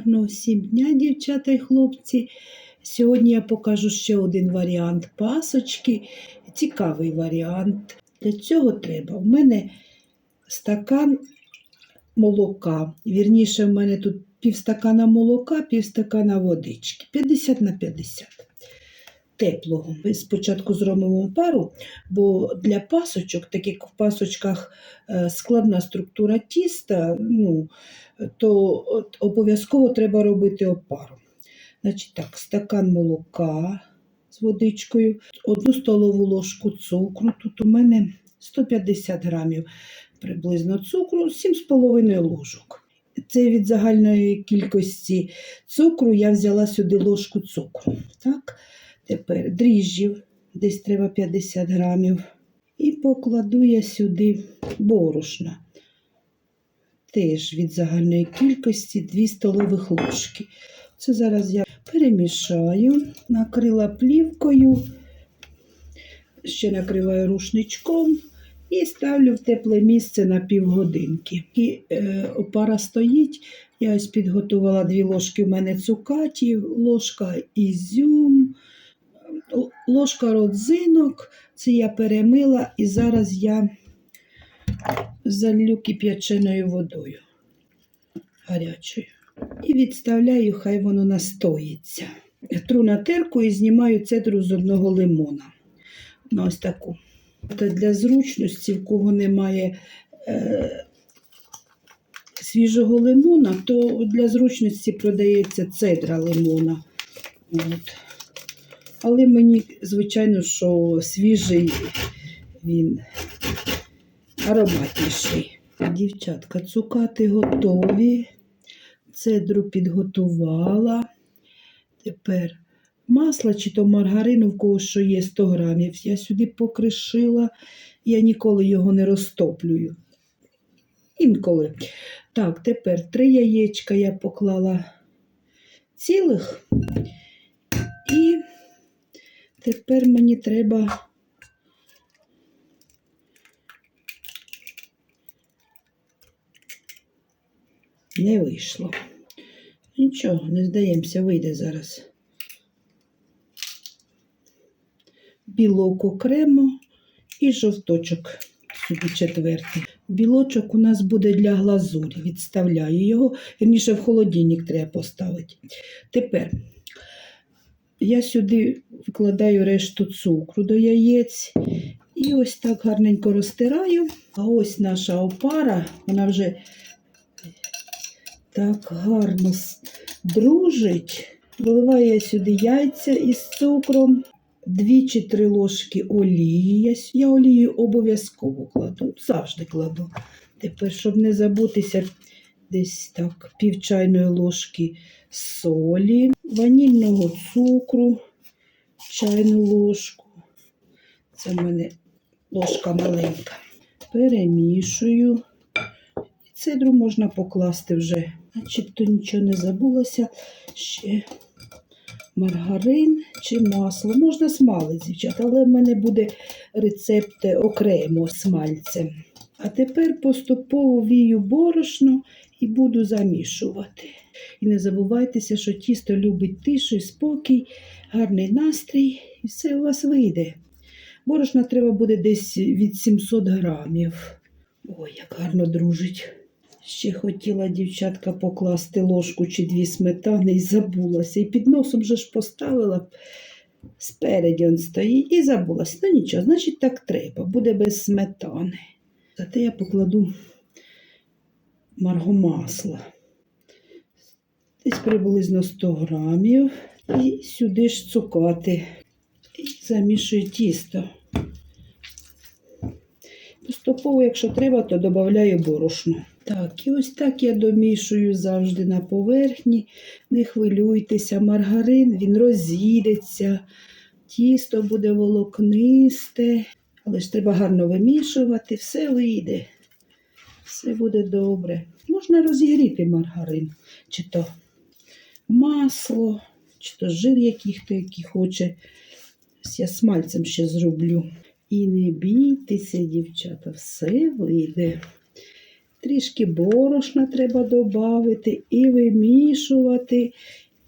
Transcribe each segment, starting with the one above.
Гарного всім дня, дівчата і хлопці. Сьогодні я покажу ще один варіант пасочки. Цікавий варіант. Для цього треба. У мене стакан молока. Вірніше, в мене тут півстакана молока, півстакана водички. 50 на 50. Теплого. Ми спочатку зробимо пару, бо для пасочок, так як в пасочках е, складна структура тіста, ну, то обов'язково треба робити опару. Значить так, стакан молока з водичкою, одну столову ложку цукру. Тут у мене 150 грамів приблизно цукру, 7,5 ложок. Це від загальної кількості цукру я взяла сюди ложку цукру. Так? Тепер дріжджів, десь треба 50 грамів. І покладу я сюди борошна. Теж від загальної кількості 2 столових ложки. Це зараз я перемішаю, накрила плівкою, ще накриваю рушничком і ставлю в тепле місце на півгодинки. І е, опара стоїть. Я ось підготувала дві ложки в мене цукатів, ложка ізюм, ложка родзинок. Це я перемила і зараз я залью кип'яченою водою гарячою. І відставляю, хай воно настоїться. Тру на терку і знімаю цедру з одного лимона. На ось таку. Та для зручності, в кого немає е, свіжого лимона, то для зручності продається цедра лимона. От. Але мені, звичайно, що свіжий він ароматніший. Дівчатка, цукати готові. Цедру підготувала. Тепер масло чи то маргарину, в кого що є 100 грамів. Я сюди покришила. Я ніколи його не розтоплюю. Інколи. Так, тепер три яєчка я поклала цілих. Тепер мені треба не вийшло. Нічого, не здаємося, вийде зараз. Білок окремо і жовточок сюди четвертий. Білочок у нас буде для глазурі. Відставляю його, вірніше в холодильник треба поставити. Тепер я сюди вкладаю решту цукру до яєць і ось так гарненько розтираю. А ось наша опара, вона вже так гарно дружить. Виливаю я сюди яйця із цукром, дві чи три ложки олії. Я, я олію обов'язково кладу, завжди кладу. Тепер, щоб не забутися, десь так пів чайної ложки солі, ванільного цукру, чайну ложку. Це в мене ложка маленька. Перемішую. Цедру можна покласти вже, начебто нічого не забулося. Ще маргарин чи масло. Можна смалець, дівчата, але в мене буде рецепт окремо смальцем. А тепер поступово вію борошно і буду замішувати. І не забувайтеся, що тісто любить тишу спокій, гарний настрій, і все у вас вийде. Борошна треба буде десь від 700 грамів. Ой, як гарно дружить. Ще хотіла дівчатка покласти ложку чи дві сметани і забулася. І під носом же ж поставила, спереді он стоїть і забулася. Ну нічого, значить так треба, буде без сметани. Зате я покладу маргомасла. Десь приблизно 100 грамів. І сюди ж цукати. І замішую тісто. Поступово, якщо треба, то додаю борошно. Так, і ось так я домішую завжди на поверхні. Не хвилюйтеся, маргарин він розійдеться, тісто буде волокнисте, але ж треба гарно вимішувати, все вийде. Все буде добре. Можна розігріти маргарин, чи то масло, чи то жир, який хто який хоче. Я смальцем ще зроблю. І не бійтеся, дівчата, все вийде. Трішки борошна треба додати і вимішувати,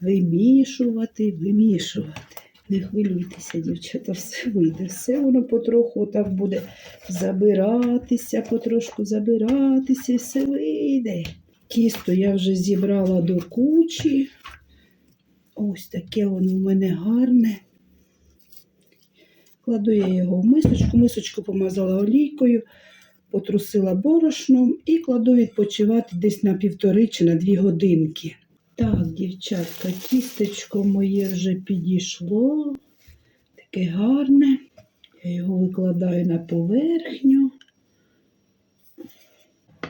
вимішувати, вимішувати. Не хвилюйтеся, дівчата, все вийде. Все воно потроху так буде забиратися, потрошку забиратися, все вийде. Тісто я вже зібрала до кучі. Ось таке воно у мене гарне. Кладу я його в мисочку, мисочку помазала олійкою, потрусила борошном і кладу відпочивати десь на півтори чи на дві годинки. Так, дівчатка, тістечко моє вже підійшло. Таке гарне. Я його викладаю на поверхню.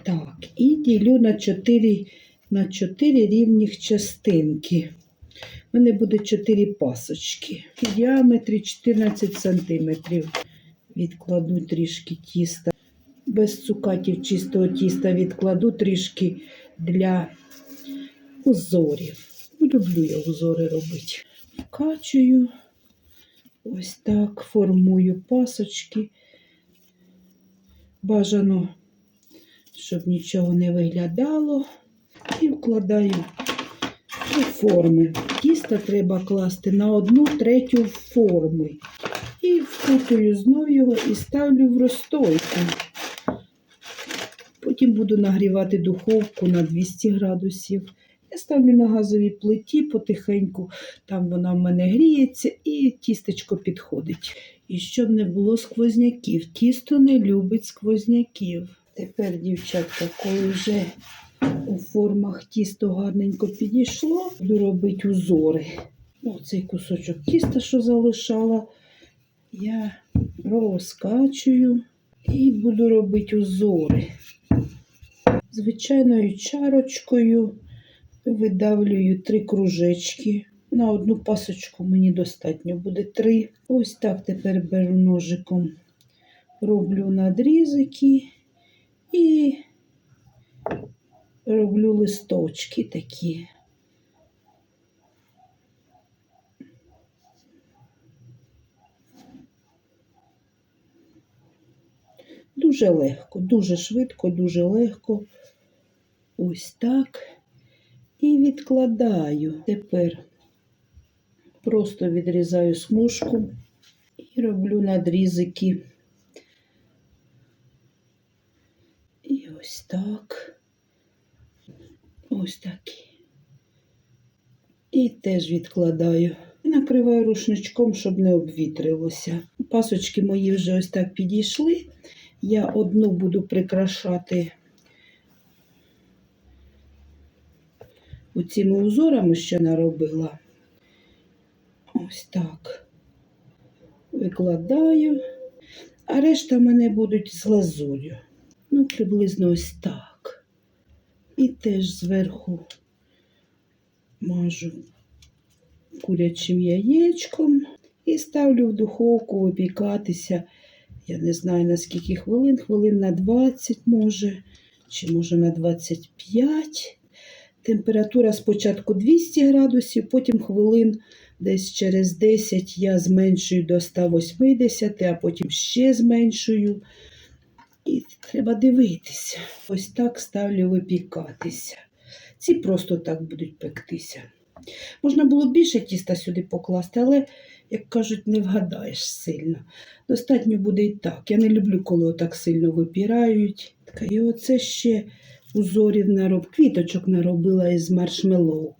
Так, і ділю на 4, на 4 рівних частинки. У мене буде 4 пасочки. В діаметрі 14 см. Відкладу трішки тіста. Без цукатів чистого тіста відкладу трішки для узорів. Люблю я узори робити. Вкачую. Ось так формую пасочки. Бажано, щоб нічого не виглядало. І вкладаю у форми. Тісто треба класти на одну третю форми. І вкутую знову його і ставлю в розстойку. Потім буду нагрівати духовку на 200 градусів. Я ставлю на газовій плиті потихеньку, там вона в мене гріється і тістечко підходить. І щоб не було сквозняків. Тісто не любить сквозняків. Тепер, дівчатка, коли вже у формах тісто гарненько підійшло, буду робити узори. Оцей кусочок тіста, що залишала, я розкачую і буду робити узори. Звичайною чарочкою видавлюю три кружечки. На одну пасочку мені достатньо буде три. Ось так тепер беру ножиком, роблю надрізики і роблю листочки такі. Дуже легко, дуже швидко, дуже легко. Ось так. І відкладаю. Тепер просто відрізаю смужку і роблю надрізики. І ось так. Ось такі. І теж відкладаю. І накриваю рушничком, щоб не обвітрилося. Пасочки мої вже ось так підійшли. Я одну буду прикрашати оціми узорами, що наробила. Ось так. Викладаю. А решта мене будуть з глазур'ю. Ну, приблизно ось так. І теж зверху мажу курячим яєчком і ставлю в духовку випікатися. Я не знаю на скільки хвилин, хвилин на 20 може, чи може на 25. Температура спочатку 200 градусів, потім хвилин десь через 10 я зменшую до 180, а потім ще зменшую. І треба дивитися. Ось так ставлю випікатися. Ці просто так будуть пектися. Можна було більше тіста сюди покласти, але, як кажуть, не вгадаєш сильно. Достатньо буде і так. Я не люблю, коли отак сильно випірають. Така, І оце ще узорів нароб, квіточок наробила із маршмеллоу.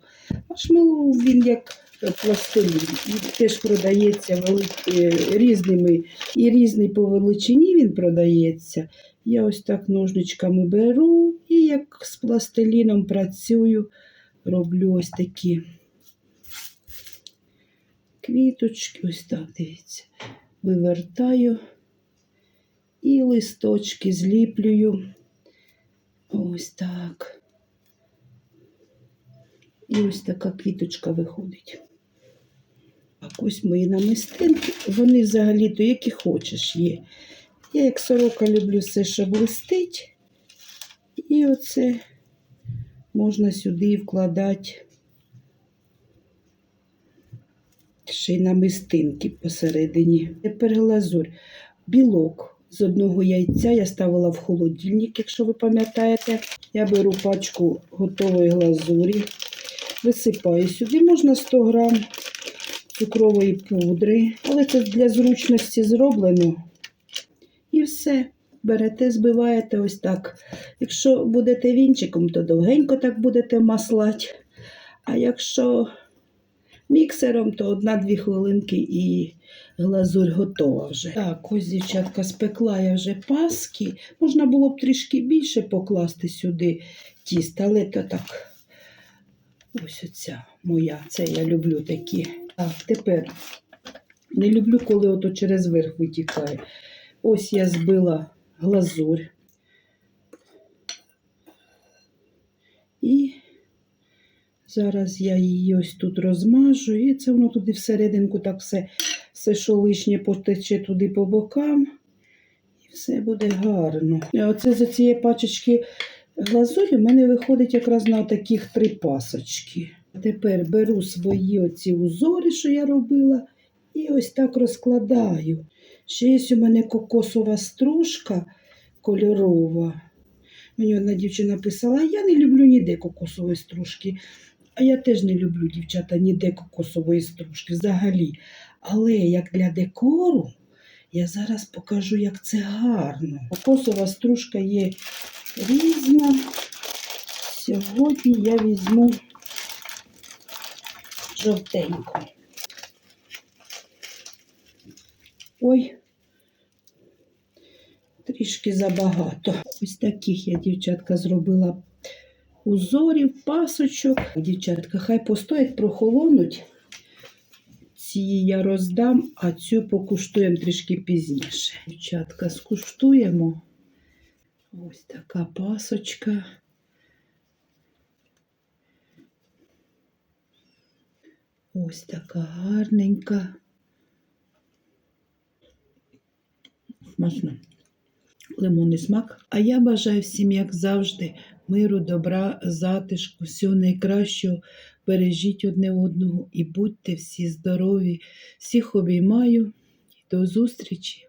Маршмеллоу, він як пластилін. Він теж продається е, різними і різний по величині він продається. Я ось так ножничками беру і як з пластиліном працюю, роблю ось такі квіточки. Ось так, дивіться, вивертаю і листочки зліплюю. Ось так. І ось така квіточка виходить. Так, ось мої намистинки. Вони взагалі-то які хочеш є. Я як сорока люблю все, що блистить. І оце можна сюди вкладати ще й намистинки посередині. Тепер глазурь. Білок. З одного яйця я ставила в холодильник, якщо ви пам'ятаєте. Я беру пачку готової глазурі, висипаю сюди, можна 100 грам цукрової пудри, але це для зручності зроблено. І все. Берете, збиваєте ось так. Якщо будете вінчиком, то довгенько так будете маслати. А якщо міксером, то одна-дві хвилинки і глазурь готова вже. Так, ось дівчатка спекла я вже паски. Можна було б трішки більше покласти сюди тіста, але то так. Ось оця моя. Це я люблю такі. Так, тепер не люблю, коли ото через верх витікає. Ось я збила глазурь. І зараз я її ось тут розмажу, і це воно туди всерединку так все, все що лишнє потече туди по бокам. І все буде гарно. І оце за цієї пачечки глазурі в мене виходить якраз на таких три пасочки. Тепер беру свої оці узори, що я робила, і ось так розкладаю. Ще є у мене кокосова стружка кольорова. Мені одна дівчина писала, я не люблю ніде кокосової стружки. А я теж не люблю, дівчата, ніде кокосової стружки взагалі. Але як для декору, я зараз покажу, як це гарно. Кокосова стружка є різна. Сьогодні я візьму жовтеньку. Ой, трішки забагато. Ось таких я, дівчатка, зробила узорів, пасочок. Дівчатка, хай постоять, прохолонуть. Ці я роздам, а цю покуштуємо трішки пізніше. Дівчатка, скуштуємо. Ось така пасочка. Ось така гарненька. Смачно. Лимонний смак. А я бажаю всім, як завжди, миру, добра, затишку, всього найкращого. Бережіть одне одного і будьте всі здорові. Всіх обіймаю. До зустрічі!